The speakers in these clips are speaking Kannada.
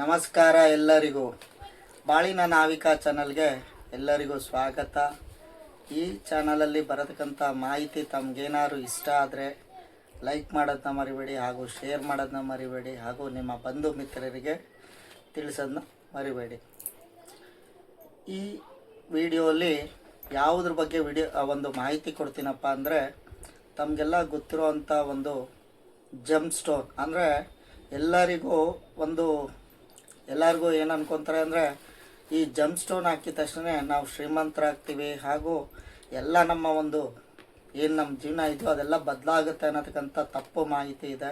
ನಮಸ್ಕಾರ ಎಲ್ಲರಿಗೂ. ಬಾಳಿನ ನಾವಿಕಾ ಚಾನಲ್ಗೆ ಎಲ್ಲರಿಗೂ ಸ್ವಾಗತ. ಈ ಚಾನಲಲ್ಲಿ ಬರತಕ್ಕಂಥ ಮಾಹಿತಿ ತಮಗೇನಾದ್ರು ಇಷ್ಟ ಆದರೆ ಲೈಕ್ ಮಾಡೋದನ್ನ ಮರಿಬೇಡಿ ಹಾಗೂ ಶೇರ್ ಮಾಡೋದನ್ನ ಮರಿಬೇಡಿ ಹಾಗೂ ನಿಮ್ಮ ಬಂಧು ಮಿತ್ರರಿಗೆ ತಿಳಿಸೋದನ್ನ ಮರಿಬೇಡಿ. ಈ ವಿಡಿಯೋಲಿ ಯಾವುದ್ರ ಬಗ್ಗೆ ವಿಡಿಯೋ ಒಂದು ಮಾಹಿತಿ ಕೊಡ್ತೀನಪ್ಪ ಅಂದರೆ ತಮಗೆಲ್ಲ ಗೊತ್ತಿರೋ ಒಂದು ಜಮ್ ಸ್ಟೋನ್ ಅಂದರೆ ಎಲ್ಲರಿಗೂ ಒಂದು ಎಲ್ಲರಿಗೂ ಏನು ಅನ್ಕೊತಾರೆ ಅಂದರೆ, ಈ ಜಮ್ ಸ್ಟೋನ್ ಹಾಕಿದ ತಕ್ಷಣ ನಾವು ಶ್ರೀಮಂತರಾಗ್ತೀವಿ ಹಾಗೂ ಎಲ್ಲ ನಮ್ಮ ಒಂದು ಏನು ನಮ್ಮ ಜೀವನ ಇದೆಯೋ ಅದೆಲ್ಲ ಬದಲಾಗುತ್ತೆ ಅನ್ನೋದಕ್ಕಂಥ ತಪ್ಪು ಮಾಹಿತಿ ಇದೆ.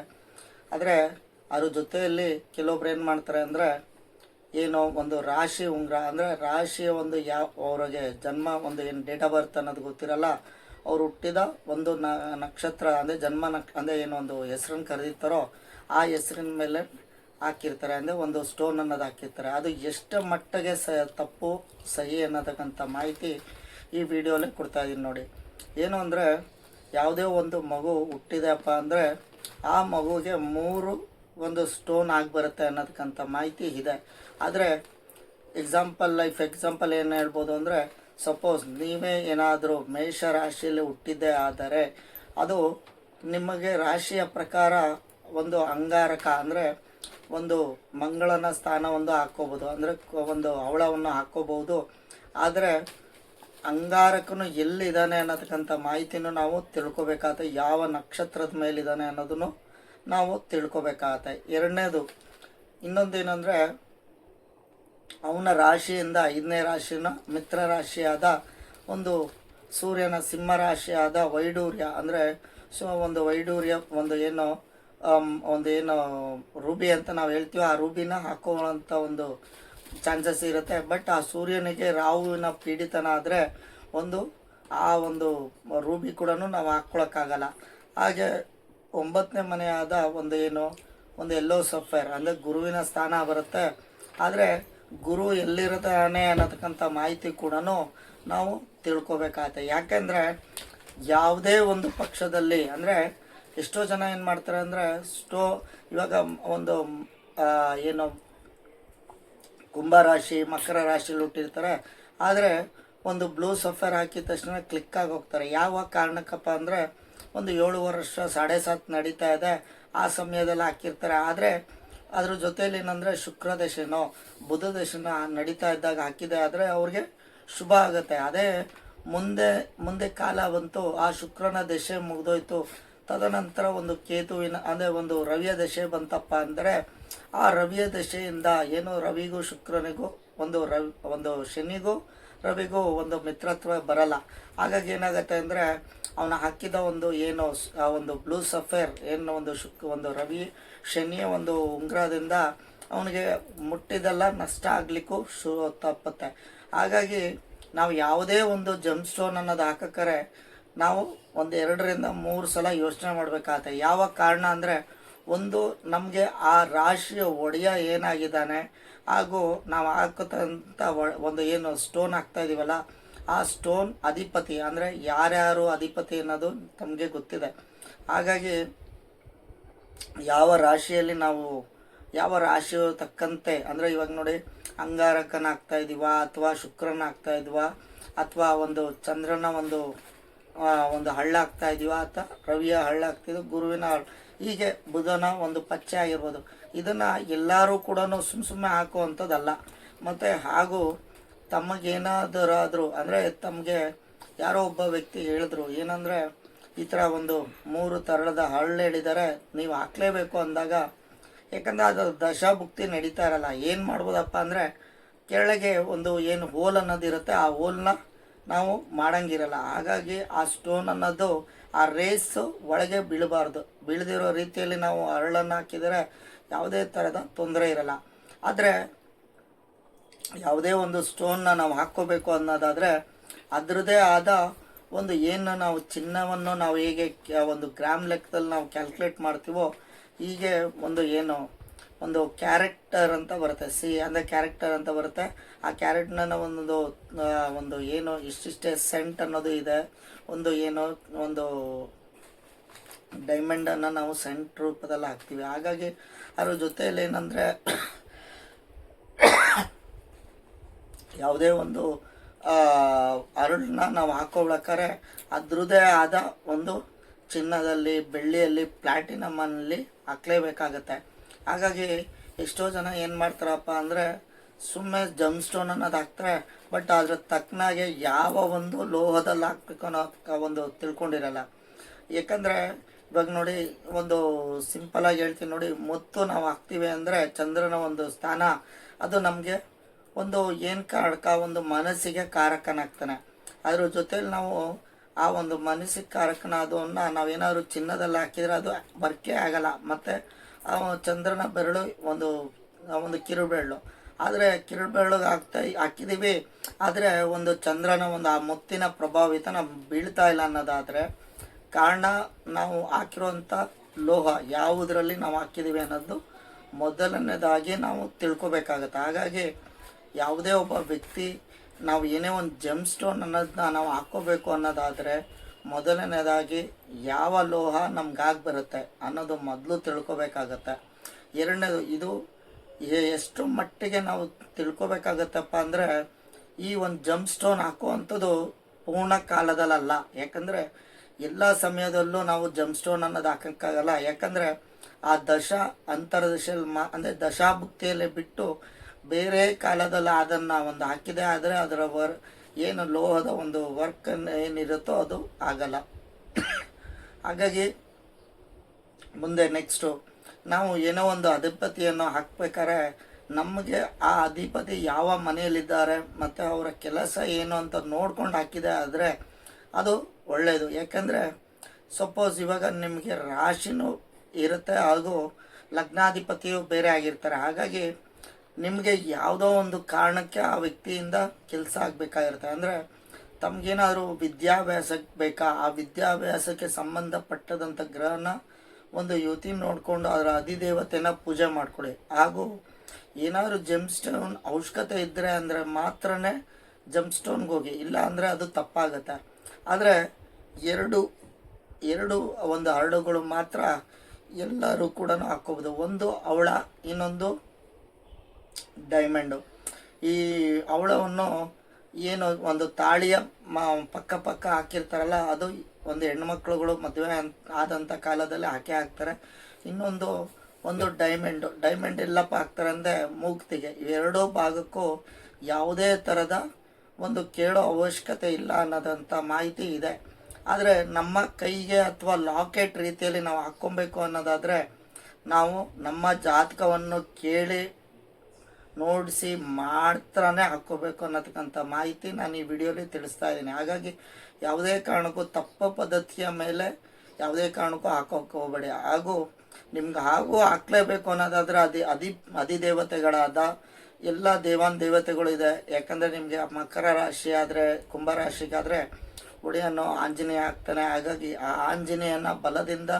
ಆದರೆ ಅದ್ರ ಜೊತೆಯಲ್ಲಿ ಕೆಲವೊಬ್ರು ಏನು ಮಾಡ್ತಾರೆ ಅಂದರೆ, ಏನು ಒಂದು ರಾಶಿ ಉಂಗ್ರ, ಅಂದರೆ ರಾಶಿಯ ಒಂದು ಯಾವ ಅವ್ರಿಗೆ ಜನ್ಮ ಒಂದು ಏನು ಡೇಟ್ ಆಫ್ ಬರ್ತ್ ಅನ್ನೋದು ಗೊತ್ತಿರಲ್ಲ, ಅವ್ರು ಹುಟ್ಟಿದ ಒಂದು ನಕ್ಷತ್ರ, ಅಂದರೆ ಜನ್ಮ ನಕ್ ಅಂದರೆ ಒಂದು ಹೆಸ್ರನ್ನ ಕರೆದಿರ್ತಾರೋ, ಆ ಹೆಸ್ರಿನ ಮೇಲೆ ಹಾಕಿರ್ತಾರೆ ಅಂದರೆ ಒಂದು ಸ್ಟೋನ್ ಅನ್ನೋದು ಹಾಕಿರ್ತಾರೆ. ಅದು ಎಷ್ಟು ಮಟ್ಟಿಗೆ ಸ, ತಪ್ಪು, ಸಹಿ ಅನ್ನತಕ್ಕಂಥ ಮಾಹಿತಿ ಈ ವಿಡಿಯೋಲಿ ಕೊಡ್ತಾ ಇದ್ದೀನಿ ನೋಡಿ. ಏನು ಅಂದರೆ, ಯಾವುದೇ ಒಂದು ಮಗು ಹುಟ್ಟಿದೆಯಪ್ಪ ಅಂದರೆ, ಆ ಮಗುಗೆ ಮೂರು ಒಂದು ಸ್ಟೋನ್ ಆಗಿ ಬರುತ್ತೆ ಅನ್ನೋದಕ್ಕಂಥ ಮಾಹಿತಿ ಇದೆ. ಆದರೆ ಎಕ್ಸಾಂಪಲ್ ಲೈಫ್ ಎಕ್ಸಾಂಪಲ್ ಏನು ಹೇಳ್ಬೋದು ಅಂದರೆ ಸಪೋಸ್ ನೀವೇ ಏನಾದರೂ ಮೇಷ ರಾಶಿಯಲ್ಲಿ ಹುಟ್ಟಿದ್ದೇ ಆದರೆ, ಅದು ನಿಮಗೆ ರಾಶಿಯ ಪ್ರಕಾರ ಒಂದು ಅಂಗಾರಕ ಅಂದರೆ ಒಂದು ಮಂಗಳನ ಸ್ಥಾನ ಒಂದು ಹಾಕ್ಕೋಬೋದು. ಅಂದರೆ ಒಂದು ಅವಳವನ್ನು ಹಾಕ್ಕೋಬೋದು ಆದರೆ ಅಂಗಾರಕನು ಎಲ್ಲಿದ್ದಾನೆ ಅನ್ನೋದಕ್ಕಂಥ ಮಾಹಿತಿನೂ ನಾವು ತಿಳ್ಕೊಬೇಕಾಗತ್ತೆ ಯಾವ ನಕ್ಷತ್ರದ ಮೇಲಿದ್ದಾನೆ ಅನ್ನೋದನ್ನು ನಾವು ತಿಳ್ಕೊಬೇಕಾಗತ್ತೆ ಎರಡನೇದು, ಇನ್ನೊಂದೇನೆಂದರೆ ಅವನ ರಾಶಿಯಿಂದ ಐದನೇ ರಾಶಿನ ಮಿತ್ರ ರಾಶಿಯಾದ ಒಂದು ಸೂರ್ಯನ ಸಿಂಹ ರಾಶಿಯಾದ ವೈಡೂರ್ಯ. ಅಂದರೆ ಸೊ ಒಂದು ವೈಡೂರ್ಯ, ಒಂದು ಏನು ಆಮ್, ಒಂದು ಏನು ರೂಬಿ ಅಂತ ನಾವು ಹೇಳ್ತೀವಿ ಆ ರೂಬಿನ ಹಾಕೊಳ್ಳೋಂಥ ಒಂದು ಚಾನ್ಸಸ್ ಇರುತ್ತೆ. ಬಟ್ ಆ ಸೂರ್ಯನಿಗೆ ರಾಹುವಿನ ಪೀಡಿತನ ಆದರೆ ಒಂದು ಆ ಒಂದು ರೂಬಿ ಕೂಡ ನಾವು ಹಾಕ್ಕೊಳಕ್ಕಾಗಲ್ಲ ಹಾಗೆ ಒಂಬತ್ತನೇ ಮನೆಯಾದ ಒಂದು ಏನು ಒಂದು ಎಲ್ಲೋ ಸಫೇರ್ ಅಂದರೆ ಗುರುವಿನ ಸ್ಥಾನ ಬರುತ್ತೆ. ಆದರೆ ಗುರು ಎಲ್ಲಿರುತ್ತಾನೆ ಅನ್ನತಕ್ಕಂಥ ಮಾಹಿತಿ ಕೂಡ ನಾವು ತಿಳ್ಕೊಬೇಕಾಗತ್ತೆ. ಯಾಕೆಂದರೆ ಯಾವುದೇ ಒಂದು ಪಕ್ಷದಲ್ಲಿ ಅಂದರೆ ಎಷ್ಟೋ ಜನ ಏನು ಮಾಡ್ತಾರೆ ಅಂದರೆ ಸ್ಟೋ ಇವಾಗ ಒಂದು ಏನು ಕುಂಭ ರಾಶಿ, ಮಕರ ರಾಶಿಲಿ ಹುಟ್ಟಿರ್ತಾರೆ. ಆದರೆ ಒಂದು ಬ್ಲೂ ಸಫರ್ ಹಾಕಿದ ತಕ್ಷಣ ಕ್ಲಿಕ್ ಆಗಿ ಹೋಗ್ತಾರೆ. ಯಾವ ಕಾರಣಕ್ಕಪ್ಪ ಅಂದರೆ ಒಂದು ಏಳು ವರ್ಷ, ಸಾಡೆ ಸಾತ್ ನಡೀತಾ ಇದೆ. ಆ ಸಮಯದಲ್ಲಿ ಹಾಕಿರ್ತಾರೆ. ಆದರೆ ಅದ್ರ ಜೊತೆಯಲ್ಲಿ ಏನಂದರೆ ಶುಕ್ರ ದಶೆನೋ, ಬುಧ ದಶೆನೋ ನಡೀತಾ ಇದ್ದಾಗ ಹಾಕಿದೆ ಆದರೆ ಅವ್ರಿಗೆ ಶುಭ ಆಗುತ್ತೆ. ಅದೇ ಮುಂದೆ ಮುಂದೆ ಕಾಲ ಬಂತು, ಆ ಶುಕ್ರನ ದಶೆ ಮುಗಿದೋಯ್ತು. ತದನಂತರ ಒಂದು ಕೇತುವಿನ, ಅಂದರೆ ಒಂದು ರವಿಯ ದಶೆ ಬಂತಪ್ಪ ಅಂದರೆ, ಆ ರವಿಯ ದಶೆಯಿಂದ ಏನು ರವಿಗೂ ಶುಕ್ರನಿಗೂ, ಒಂದು ರವಿ, ಒಂದು ಶನಿಗೂ ರವಿಗೂ ಒಂದು ಮಿತ್ರತ್ವ ಬರಲ್ಲ. ಹಾಗಾಗಿ ಏನಾಗುತ್ತೆ ಅಂದರೆ, ಅವನು ಹಾಕಿದ ಒಂದು ಏನು ಆ ಒಂದು ಬ್ಲೂ ಸಫೇರ್, ಏನು ಒಂದು ಶುಕ್, ಒಂದು ರವಿ, ಶನಿಯ ಒಂದು ಉಂಗುರದಿಂದ ಅವನಿಗೆ ಮುಟ್ಟಿದೆಲ್ಲ ನಷ್ಟ ಆಗಲಿಕ್ಕೂ ಶು ತಪ್ಪುತ್ತೆ. ಹಾಗಾಗಿ ನಾವು ಯಾವುದೇ ಒಂದು ಜಮ್ ಸ್ಟೋನ್ ಅನ್ನೋದು ಹಾಕಕ್ಕರೆ ನಾವು ಒಂದು ಎರಡರಿಂದ ಮೂರು ಸಲ ಯೋಚನೆ ಮಾಡಬೇಕಾಗತ್ತೆ. ಯಾವ ಕಾರಣ ಅಂದರೆ, ಒಂದು, ನಮಗೆ ಆ ರಾಶಿಯ ಒಡೆಯ ಏನಾಗಿದ್ದಾನೆ, ಹಾಗೂ ನಾವು ಹಾಕತಂಥ ಒಂದು ಏನು ಸ್ಟೋನ್ ಹಾಕ್ತಾ ಇದ್ದೀವಲ್ಲ ಆ ಸ್ಟೋನ್ ಅಧಿಪತಿ, ಅಂದರೆ ಯಾರ್ಯಾರು ಅಧಿಪತಿ ಅನ್ನೋದು ತಮಗೆ ಗೊತ್ತಿದೆ. ಹಾಗಾಗಿ, ಯಾವ ರಾಶಿಯಲ್ಲಿ ನಾವು, ಯಾವ ರಾಶಿಯ ತಕ್ಕಂತೆ, ಅಂದರೆ ಇವಾಗ ನೋಡಿ ಅಂಗಾರಕನ ಹಾಕ್ತಾ ಇದೀವಾ, ಅಥವಾ ಶುಕ್ರನ ಹಾಕ್ತಾ ಇದೀವಾ, ಅಥವಾ ಒಂದು ಚಂದ್ರನ ಒಂದು ಒಂದು ಹಳ್ಳ ಹಾಕ್ತಾ ಅಂತ ಅಥವಾ ರವಿಯ ಹಳ್ಳ ಹಾಕ್ತಿದ್ವು ಗುರುವಿನ ಹಳ್ಳ. ಹೀಗೆ ಬುಧನ ಒಂದು ಪಚ್ಚೆ ಆಗಿರ್ಬೋದು. ಇದನ್ನು ಎಲ್ಲರೂ ಕೂಡ ಸುಮ್ಮ ಸುಮ್ಮನೆ ಹಾಕುವಂಥದ್ದಲ್ಲ. ಮತ್ತು ಹಾಗೂ ತಮಗೇನಾದರಾದರೂ, ಅಂದರೆ ತಮಗೆ ಯಾರೋ ಒಬ್ಬ ವ್ಯಕ್ತಿ ಹೇಳಿದ್ರು, ಏನಂದರೆ, ಈ ಥರ ಒಂದು ಮೂರು ತರಳದ ಹಳ್ಳ ಹೇಳಿದರೆ ನೀವು ಹಾಕಲೇಬೇಕು ಅಂದಾಗ, ಯಾಕಂದರೆ ಅದು ದಶಾಭುಕ್ತಿ ನಡೀತಾ ಇರಲ್ಲ. ಏನು ಮಾಡ್ಬೋದಪ್ಪ ಅಂದರೆ, ಕೆಳಗೆ ಒಂದು ಏನು ಹೋಲ್ ಅನ್ನೋದು ಇರುತ್ತೆ ಆ ಹೋಲ್ನ ನಾವು ಮಾಡಂಗಿರಲ್ಲ. ಹಾಗಾಗಿ ಆ ಸ್ಟೋನ್ ಅನ್ನೋದು ಆ ರೇಸ್ ಒಳಗೆ ಬೀಳಬಾರ್ದು. ಬೀಳದಿರೋ ರೀತಿಯಲ್ಲಿ ನಾವು ಅರಳನ್ನು ಹಾಕಿದರೆ ಯಾವುದೇ ಥರದ ತೊಂದರೆ ಇರಲ್ಲ. ಆದರೆ ಯಾವುದೇ ಒಂದು ಸ್ಟೋನ್ನ ನಾವು ಹಾಕ್ಕೋಬೇಕು ಅನ್ನೋದಾದರೆ ಅದರದೇ ಆದ ಒಂದು ಏನು ನಾವು ಚಿನ್ನವನ್ನು ನಾವು ಹೇಗೆ ಒಂದು ಗ್ರಾಮ್ ಲೆಕ್ಕದಲ್ಲಿ ನಾವು ಕ್ಯಾಲ್ಕುಲೇಟ್ ಮಾಡ್ತೀವೋ ಹೀಗೆ ಒಂದು ಏನು ಒಂದು ಕ್ಯಾರೆಕ್ಟರ್ ಅಂತ ಬರುತ್ತೆ. ಸಿ ಅಂದರೆ ಕ್ಯಾರೆಕ್ಟರ್ ಅಂತ ಬರುತ್ತೆ. ಆ ಕ್ಯಾರೆಕ್ಟರ್ನ ಒಂದು ಒಂದು ಏನು ಇಷ್ಟಿಷ್ಟೇ ಸೆಂಟ್ ಅನ್ನೋದು ಇದೆ. ಒಂದು ಏನು, ಒಂದು ಡೈಮಂಡನ್ನು ನಾವು ಸೆಂಟ್ ರೂಪದಲ್ಲಿ ಹಾಕ್ತೀವಿ. ಹಾಗಾಗಿ ಅದ್ರ ಜೊತೆಯಲ್ಲಿ ಏನಂದರೆ ಯಾವುದೇ ಒಂದು ಅರಳನ್ನ ನಾವು ಹಾಕೋಬೇಕಾದ್ರೆ ಅದ್ರದ್ದೇ ಆದ ಒಂದು ಚಿನ್ನದಲ್ಲಿ, ಬೆಳ್ಳಿಯಲ್ಲಿ ಪ್ಲಾಟಿನಮಲ್ಲಿ ಹಾಕ್ಲೇಬೇಕಾಗತ್ತೆ. ಹಾಗಾಗಿ ಎಷ್ಟೋ ಜನ ಏನು ಮಾಡ್ತಾರಪ್ಪ ಅಂದರೆ ಸುಮ್ಮನೆ ಜಮ್ ಸ್ಟೋನ್ ಅನ್ನೋದು ಹಾಕ್ತಾರೆ ಬಟ್ ಅದ್ರ ತಕ್ಕನಾಗೆ ಯಾವ ಒಂದು ಲೋಹದಲ್ಲಿ ಹಾಕ್ಬೇಕು ಅನ್ನೋ ಒಂದು ತಿಳ್ಕೊಂಡಿರಲ್ಲ. ಯಾಕಂದರೆ ಇವಾಗ ನೋಡಿ ಒಂದು ಸಿಂಪಲಾಗಿ ಹೇಳ್ತೀನಿ ನೋಡಿ, ಮುತ್ತು ನಾವು ಹಾಕ್ತೀವಿ ಅಂದರೆ ಚಂದ್ರನ ಒಂದು ಸ್ಥಾನ, ಅದು ನಮಗೆ ಒಂದು ಏನು ಕಾರಕ, ಒಂದು ಮನಸ್ಸಿಗೆ ಕಾರಕನಾಗ್ತಾನೆ ಅದ್ರ ಜೊತೇಲಿ ನಾವು ಆ ಒಂದು ಮನಸ್ಸಿಗೆ ಕಾರಕನ ಅದನ್ನ ನಾವೇನಾದ್ರು ಚಿನ್ನದಲ್ಲಿ ಹಾಕಿದ್ರೆ ಅದು ಬರ್ಕೆ ಆಗಲ್ಲ. ಮತ್ತು ಆ ಚಂದ್ರನ ಬೆರಳು ಒಂದು ಒಂದು ಕಿರು ಬೆರಳು ಆದರೆ ಕಿರು ಬೆರಳಿಗೆ ಹಾಕ್ತಾ ಹಾಕಿದ್ದೀವಿ. ಆದರೆ ಒಂದು ಚಂದ್ರನ ಒಂದು ಆ ಮುತ್ತಿನ ಪ್ರಭಾವಿತ ಬೀಳ್ತಾ ಇಲ್ಲ ಅನ್ನೋದಾದರೆ ಕಾರಣ ನಾವು ಹಾಕಿರುವಂಥ ಲೋಹ ಯಾವುದರಲ್ಲಿ ನಾವು ಹಾಕಿದ್ದೀವಿ ಅನ್ನೋದು ಮೊದಲನೇದಾಗಿ ನಾವು ತಿಳ್ಕೊಬೇಕಾಗತ್ತೆ. ಹಾಗಾಗಿ ಯಾವುದೇ ಒಬ್ಬ ವ್ಯಕ್ತಿ ನಾವು ಏನೇ ಒಂದು ಜಮ್ ಸ್ಟೋನ್ ಅನ್ನೋದನ್ನ ನಾವು ಹಾಕ್ಕೋಬೇಕು ಅನ್ನೋದಾದರೆ ಮೊದಲನೇದಾಗಿ ಯಾವ ಲೋಹ ನಮ್ಗಾಗಿ ಬರುತ್ತೆ ಅನ್ನೋದು ಮೊದಲು ತಿಳ್ಕೊಬೇಕಾಗತ್ತೆ. ಎರಡನೇದು, ಇದು ಎಷ್ಟು ಮಟ್ಟಿಗೆ ನಾವು ತಿಳ್ಕೊಬೇಕಾಗತ್ತಪ್ಪ ಅಂದರೆ, ಈ ಒಂದು ಜಂಪ್ ಸ್ಟೋನ್ ಹಾಕುವಂಥದ್ದು ಪೂರ್ಣ ಕಾಲದಲ್ಲಲ್ಲ. ಯಾಕಂದರೆ, ಎಲ್ಲ ಸಮಯದಲ್ಲೂ ನಾವು ಜಂಪ್ ಸ್ಟೋನ್ ಅನ್ನೋದು ಹಾಕೋಕ್ಕಾಗಲ್ಲ. ಯಾಕಂದರೆ, ಆ ದಶ ಅಂತರ್ದಶಲ್ಲಿ ಮಾ, ಅಂದರೆ ದಶಾಭುಕ್ತಿಯಲ್ಲಿ ಬಿಟ್ಟು ಬೇರೆ ಕಾಲದಲ್ಲಿ ಅದನ್ನು ಒಂದು ಹಾಕಿದೆ, ಆದರೆ ಅದರ ವರ್ ಏನು ಲೋಹದ ಒಂದು ವರ್ಕ್ ಏನಿರುತ್ತೋ ಅದು ಆಗಲ್ಲ. ಹಾಗಾಗಿ ಮುಂದೆ ನೆಕ್ಸ್ಟು ನಾವು ಏನೋ ಒಂದು ಅಧಿಪತಿಯನ್ನು ಹಾಕ್ಬೇಕಾದ್ರೆ ನಮಗೆ ಆ ಅಧಿಪತಿ ಯಾವ ಮನೆಯಲ್ಲಿದ್ದಾರೆ ಮತ್ತು ಅವರ ಕೆಲಸ ಏನು ಅಂತ ನೋಡ್ಕೊಂಡು ಹಾಕಿದೆ ಆದರೆ ಅದು ಒಳ್ಳೆಯದು ಯಾಕಂದರೆ ಸಪೋಸ್ ಇವಾಗ ನಿಮಗೆ ರಾಶಿನೂ ಇರುತ್ತೆ ಹಾಗೂ ಲಗ್ನಾಧಿಪತಿಯು ಬೇರೆ ಆಗಿರ್ತಾರೆ. ಹಾಗಾಗಿ ನಿಮಗೆ ಯಾವುದೋ ಒಂದು ಕಾರಣಕ್ಕೆ ಆ ವ್ಯಕ್ತಿಯಿಂದ ಕೆಲಸ ಆಗಬೇಕಾಗಿರುತ್ತೆ. ಅಂದರೆ ತಮಗೇನಾದರೂ ವಿದ್ಯಾಭ್ಯಾಸಕ್ಕೆ ಬೇಕಾ? ಆ ವಿದ್ಯಾಭ್ಯಾಸಕ್ಕೆ ಸಂಬಂಧಪಟ್ಟದಂಥ ಗ್ರಹನ ಒಂದು ಯುವತಿ ನೋಡಿಕೊಂಡು ಅದರ ಅಧಿದೇವತೆನ ಪೂಜೆ ಮಾಡಿಕೊಡಿ. ಹಾಗೂ ಏನಾದರೂ ಜಮ್ ಸ್ಟೋನ್ ಅವಶ್ಯಕತೆ ಇದ್ದರೆ ಅಂದರೆ ಮಾತ್ರನೇ ಜಮ್ ಸ್ಟೋನ್ಗೆ ಹೋಗಿ ಇಲ್ಲ ಅಂದರೆ ಅದು ತಪ್ಪಾಗತ್ತೆ. ಆದರೆ ಎರಡು ಎರಡು ಒಂದು ಹರಡುಗಳು ಮಾತ್ರ ಎಲ್ಲರೂ ಕೂಡ ಹಾಕ್ಕೋಬೋದು ಒಂದು ಅವಳ, ಇನ್ನೊಂದು ಡೈಮಂಡು. ಈ ಅವಳವನ್ನು ಏನು ಒಂದು ತಾಳಿಯ ಪಕ್ಕ ಪಕ್ಕ ಹಾಕಿರ್ತಾರಲ್ಲ, ಅದು ಒಂದು ಹೆಣ್ಮಕ್ಳುಗಳು ಮದುವೆ ಆದಂಥ ಕಾಲದಲ್ಲಿ ಹಾಕಿ ಹಾಕ್ತಾರೆ. ಇನ್ನೊಂದು, ಒಂದು ಡೈಮಂಡು. ಡೈಮಂಡ್ ಎಲ್ಲಪ್ಪ ಹಾಕ್ತಾರೆ ಅಂದರೆ ಮೂಗ್ತಿಗೆ. ಇವೆರಡೂ ಭಾಗಕ್ಕೂ ಯಾವುದೇ ಥರದ ಒಂದು ಕೇಳೋ ಅವಶ್ಯಕತೆ ಇಲ್ಲ ಅನ್ನೋದಂಥ ಮಾಹಿತಿ ಇದೆ. ಆದರೆ ನಮ್ಮ ಕೈಗೆ ಅಥವಾ ಲಾಕೆಟ್ ರೀತಿಯಲ್ಲಿ ನಾವು ಹಾಕ್ಕೊಬೇಕು ಅನ್ನೋದಾದರೆ ನಾವು ನಮ್ಮ ಜಾತಕವನ್ನು ಕೇಳಿ ನೋಡಿಸಿ ಮಾತ್ರನೇ ಹಾಕ್ಕೋಬೇಕು ಅನ್ನತಕ್ಕಂಥ ಮಾಹಿತಿ ನಾನು ಈ ವಿಡಿಯೋಲಿ ತಿಳಿಸ್ತಾ ಇದ್ದೀನಿ. ಹಾಗಾಗಿ ಯಾವುದೇ ಕಾರಣಕ್ಕೂ ತಪ್ಪು ಪದ್ಧತಿಯ ಮೇಲೆ ಯಾವುದೇ ಕಾರಣಕ್ಕೂ ಹಾಕೋಕೆ ಹೋಗಬೇಡಿ. ಹಾಗೂ ನಿಮ್ಗೆ ಹಾಗೂ ಹಾಕ್ಲೇಬೇಕು ಅನ್ನೋದಾದ್ರೆ ಅದಿ ಅದಿ ಅಧಿದೇವತೆಗಳಾದ ಎಲ್ಲ ದೇವಾನ್ ದೇವತೆಗಳು ಇದೆ. ಯಾಕಂದರೆ ನಿಮಗೆ ಮಕರ ರಾಶಿ ಆದರೆ ಕುಂಭರಾಶಿಗಾದರೆ ಉಡಿಯನ್ನು ಆಂಜನೇಯ ಆಗ್ತಾನೆ. ಹಾಗಾಗಿ ಆ ಆಂಜನೇಯನ ಬಲದಿಂದ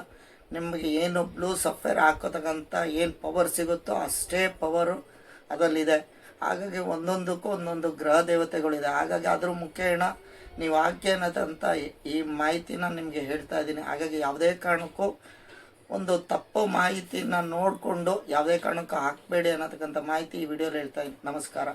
ನಿಮಗೆ ಏನು ಬ್ಲೂ ಸಫೇರ್ ಹಾಕೋತಕ್ಕಂಥ ಏನು ಪವರ್ ಸಿಗುತ್ತೋ ಅಷ್ಟೇ ಪವರು ಅದರಲ್ಲಿದೆ ಹಾಗಾಗಿ ಒಂದೊಂದಕ್ಕೂ ಒಂದೊಂದು ಗ್ರಹ ದೇವತೆಗಳಿದೆ. ಹಾಗಾಗಿ ಅದ್ರ ಮುಖೇಣ, ನೀವು ಆಕೆ ಅನ್ನೋದಂತ ಈ ಮಾಹಿತಿನ ನಿಮಗೆ ಹೇಳ್ತಾ ಇದ್ದೀನಿ. ಹಾಗಾಗಿ ಯಾವುದೇ ಕಾರಣಕ್ಕೂ ಒಂದು ತಪ್ಪು ಮಾಹಿತಿನ ನೋಡಿಕೊಂಡು ಯಾವುದೇ ಕಾರಣಕ್ಕೂ ಹಾಕಬೇಡಿ ಅನ್ನತಕ್ಕಂಥ ಮಾಹಿತಿ ಈ ವಿಡಿಯೋಲಿ ಹೇಳ್ತಾ ಇದ್ದೀನಿ. ನಮಸ್ಕಾರ.